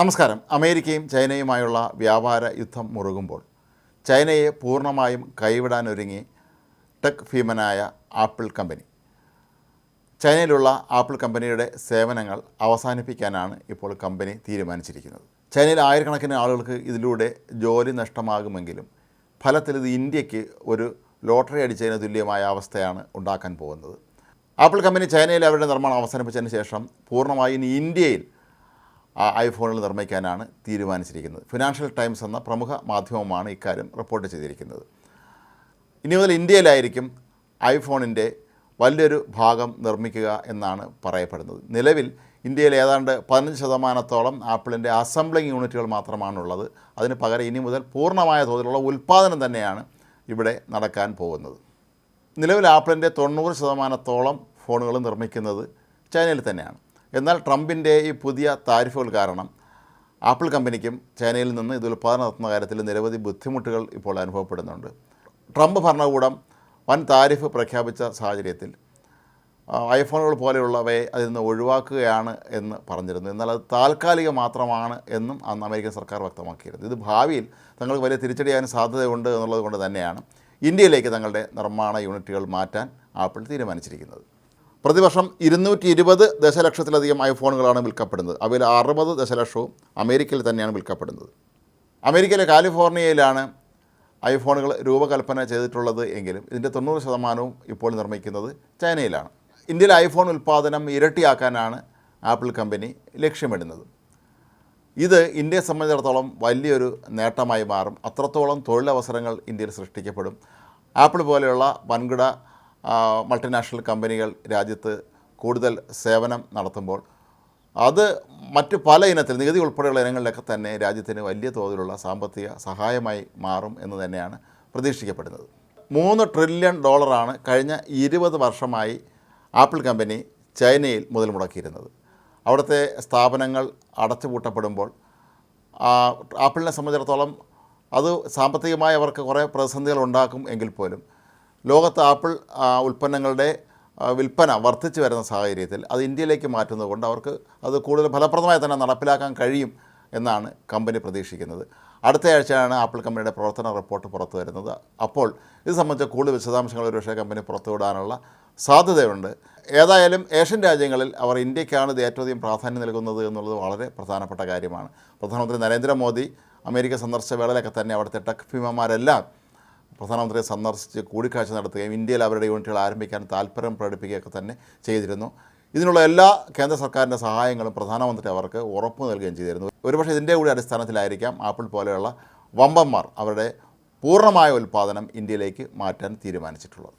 നമസ്കാരം. അമേരിക്കയും ചൈനയുമായുള്ള വ്യാപാര യുദ്ധം മുറുകുമ്പോൾ ചൈനയെ പൂർണമായും കൈവിടാനൊരുങ്ങി ടെക് ഭീമനായ ആപ്പിൾ കമ്പനി. ചൈനയിലുള്ള ആപ്പിൾ കമ്പനിയുടെ സേവനങ്ങൾ അവസാനിപ്പിക്കാനാണ് ഇപ്പോൾ കമ്പനി തീരുമാനിച്ചിരിക്കുന്നത്. ചൈനയിൽ ആയിരക്കണക്കിന് ആളുകൾക്ക് ഇതിലൂടെ ജോലി നഷ്ടമാകുമെങ്കിലും ഫലത്തിൽ ഇത് ഇന്ത്യയ്ക്ക് ഒരു ലോട്ടറി അടിച്ചതിന് തുല്യമായ അവസ്ഥയാണ് ഉണ്ടാക്കാൻ പോകുന്നത്. ആപ്പിൾ കമ്പനി ചൈനയിൽ അവരുടെ നിർമ്മാണം അവസാനിപ്പിച്ചതിന് ശേഷം പൂർണമായും ഇനി ഇന്ത്യയിൽ ആ ഐഫോണുകൾ നിർമ്മിക്കാനാണ് തീരുമാനിച്ചിരിക്കുന്നത്. ഫിനാൻഷ്യൽ ടൈംസ് എന്ന പ്രമുഖ മാധ്യമമാണ് ഇക്കാര്യം റിപ്പോർട്ട് ചെയ്തിരിക്കുന്നത്. ഇനി മുതൽ ഇന്ത്യയിലായിരിക്കും ഐഫോണിന്റെ വലിയൊരു ഭാഗം നിർമ്മിക്കുക എന്നാണ് പറയപ്പെടുന്നത്. നിലവിൽ ഇന്ത്യയിൽ ഏതാണ്ട് പതിനഞ്ച് ശതമാനത്തോളം ആപ്പിളിന്റെ അസംബ്ലിംഗ് യൂണിറ്റുകൾ മാത്രമാണുള്ളത്. അതിന് പകരം ഇനി മുതൽ പൂർണമായ തോതിലുള്ള ഉൽപ്പാദനം തന്നെയാണ് ഇവിടെ നടക്കാൻ പോകുന്നത്. നിലവിൽ ആപ്പിളിന്റെ തൊണ്ണൂറ് ശതമാനത്തോളം ഫോണുകൾ നിർമ്മിക്കുന്നത് ചൈനയിൽ തന്നെയാണ്. എന്നാൽ ട്രംപിന്റെ ഈ പുതിയ താരിഫുകൾ കാരണം ആപ്പിൾ കമ്പനിക്കും ചൈനയിൽ നിന്ന് ഇത് ഉൽപ്പാദനം നടത്തുന്ന കാര്യത്തിൽ നിരവധി ബുദ്ധിമുട്ടുകൾ ഇപ്പോൾ അനുഭവപ്പെടുന്നുണ്ട്. ട്രംപ് ഭരണകൂടം വൻ താരിഫ് പ്രഖ്യാപിച്ച സാഹചര്യത്തിൽ ഐഫോണുകൾ പോലെയുള്ളവയെ അതിൽ നിന്ന് ഒഴിവാക്കുകയാണ് എന്ന് പറഞ്ഞിരുന്നു. എന്നാൽ അത് താൽക്കാലികം മാത്രമാണ് എന്നും അന്ന് അമേരിക്കൻ സർക്കാർ വ്യക്തമാക്കിയിരുന്നു. ഇത് ഭാവിയിൽ തങ്ങൾക്ക് വലിയ തിരിച്ചടിയാൻ സാധ്യതയുണ്ട് എന്നുള്ളത് കൊണ്ട് തന്നെയാണ് ഇന്ത്യയിലേക്ക് തങ്ങളുടെ നിർമ്മാണ യൂണിറ്റുകൾ മാറ്റാൻ ആപ്പിൾ തീരുമാനിച്ചിരിക്കുന്നത്. പ്രതിവർഷം ഇരുന്നൂറ്റി ഇരുപത് ദശലക്ഷത്തിലധികം ഐഫോണുകളാണ് വിൽക്കപ്പെടുന്നത്. അവയിൽ അറുപത് ദശലക്ഷവും അമേരിക്കയിൽ തന്നെയാണ് വിൽക്കപ്പെടുന്നത്. അമേരിക്കയിലെ കാലിഫോർണിയയിലാണ് ഐഫോണുകൾ രൂപകൽപ്പന ചെയ്തിട്ടുള്ളത് എങ്കിലും ഇതിന്റെ തൊണ്ണൂറ് ശതമാനവും ഇപ്പോൾ നിർമ്മിക്കുന്നത് ചൈനയിലാണ്. ഇന്ത്യയിൽ ഐഫോൺ ഉൽപ്പാദനം ഇരട്ടിയാക്കാനാണ് ആപ്പിൾ കമ്പനി ലക്ഷ്യമിടുന്നത്. ഇത് ഇന്ത്യയെ സംബന്ധിച്ചിടത്തോളം വലിയൊരു നേട്ടമായി മാറും. അത്രത്തോളം തൊഴിലവസരങ്ങൾ ഇന്ത്യയിൽ സൃഷ്ടിക്കപ്പെടും. ആപ്പിൾ പോലെയുള്ള വൻകിട മൾട്ടിനാഷണൽ കമ്പനികൾ രാജ്യത്ത് കൂടുതൽ സേവനം നടത്തുമ്പോൾ അത് മറ്റ് പല ഇനത്തിൽ നികുതി ഉൾപ്പെടെയുള്ള ഇനങ്ങളിലൊക്കെ തന്നെ രാജ്യത്തിന് വലിയ തോതിലുള്ള സാമ്പത്തിക സഹായമായി മാറും എന്ന് തന്നെയാണ് പ്രതീക്ഷിക്കപ്പെടുന്നത്. മൂന്ന് ട്രില്യൺ ഡോളറാണ് കഴിഞ്ഞ ഇരുപത് വർഷമായി ആപ്പിൾ കമ്പനി ചൈനയിൽ മുതൽ മുടക്കിയിരുന്നത്. അവിടുത്തെ സ്ഥാപനങ്ങൾ അടച്ചുപൂട്ടപ്പെടുമ്പോൾ ആപ്പിളിനെ സംബന്ധിച്ചിടത്തോളം അത് സാമ്പത്തികമായി അവർക്ക് കുറേ പ്രതിസന്ധികൾ ഉണ്ടാക്കും എങ്കിൽ പോലും ലോകത്ത് ആപ്പിൾ ഉൽപ്പന്നങ്ങളുടെ വിൽപ്പന വർദ്ധിച്ചു വരുന്ന സാഹചര്യത്തിൽ അത് ഇന്ത്യയിലേക്ക് മാറ്റുന്നത് കൊണ്ട് അവർക്ക് അത് കൂടുതൽ ഫലപ്രദമായി തന്നെ നടപ്പിലാക്കാൻ കഴിയും എന്നാണ് കമ്പനി പ്രതീക്ഷിക്കുന്നത്. അടുത്ത ആഴ്ചയാണ് ആപ്പിൾ കമ്പനിയുടെ പ്രവർത്തന റിപ്പോർട്ട് പുറത്തു വരുന്നത്. അപ്പോൾ ഇത് സംബന്ധിച്ച കൂടുതൽ വിശദാംശങ്ങൾ ഒരുപക്ഷെ കമ്പനി പുറത്തുവിടാനുള്ള സാധ്യതയുണ്ട്. ഏതായാലും ഏഷ്യൻ രാജ്യങ്ങളിൽ അവർ ഇന്ത്യക്കാണ് ഇത് ഏറ്റവും അധികം പ്രാധാന്യം നൽകുന്നത് എന്നുള്ളത് വളരെ പ്രധാനപ്പെട്ട കാര്യമാണ്. പ്രധാനമന്ത്രി നരേന്ദ്രമോദി അമേരിക്ക സന്ദർശിച്ച വേളയിലൊക്കെ തന്നെ അവിടുത്തെ ടെക് ഭീമന്മാരെല്ലാം പ്രധാനമന്ത്രിയെ സന്ദർശിച്ച് കൂടിക്കാഴ്ച നടത്തുകയും ഇന്ത്യയിൽ അവരുടെ യൂണിറ്റുകൾ ആരംഭിക്കാൻ താല്പര്യം പ്രകടിപ്പിക്കുകയൊക്കെ തന്നെ ചെയ്തിരുന്നു. ഇതിനുള്ള എല്ലാ കേന്ദ്ര സർക്കാരിന്റെ സഹായങ്ങളും പ്രധാനമന്ത്രി അവർക്ക് ഉറപ്പ് നൽകുകയും ചെയ്തിരുന്നു. ഒരുപക്ഷെ ഇതിന്റെ കൂടി അടിസ്ഥാനത്തിലായിരിക്കാം ആപ്പിൾ പോലെയുള്ള വമ്പന്മാർ അവരുടെ പൂർണമായ ഉൽപ്പാദനം ഇന്ത്യയിലേക്ക് മാറ്റാൻ തീരുമാനിച്ചിട്ടുള്ളത്.